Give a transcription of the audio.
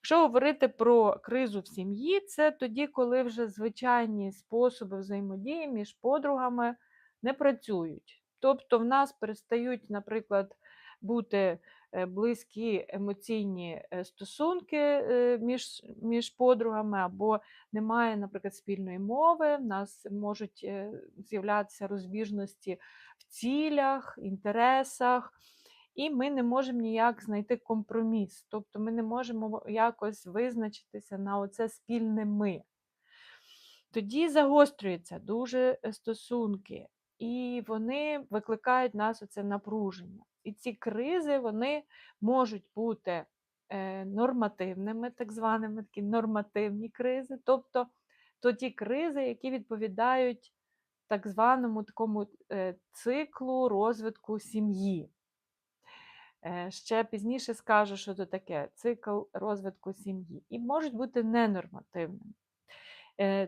Якщо говорити про кризу в сім'ї, це тоді, коли вже звичайні способи взаємодії між подругами не працюють. Тобто в нас перестають, наприклад, бути е, близькі емоційні е, стосунки е, між, між подругами, або немає, наприклад, спільної мови, в нас можуть з'являтися розбіжності в цілях, інтересах, і ми не можемо ніяк знайти компроміс. Тобто ми не можемо якось визначитися на оце спільне ми. Тоді загострюються дуже е, стосунки, і вони викликають нас оце напруження. І ці кризи вони можуть бути е, нормативними, так званими такі нормативні кризи, тобто то ті кризи, які відповідають так званому такому е, циклу розвитку сім'ї. Е, Ще пізніше скажу, що це таке цикл розвитку сім'ї. І можуть бути ненормативними. Е,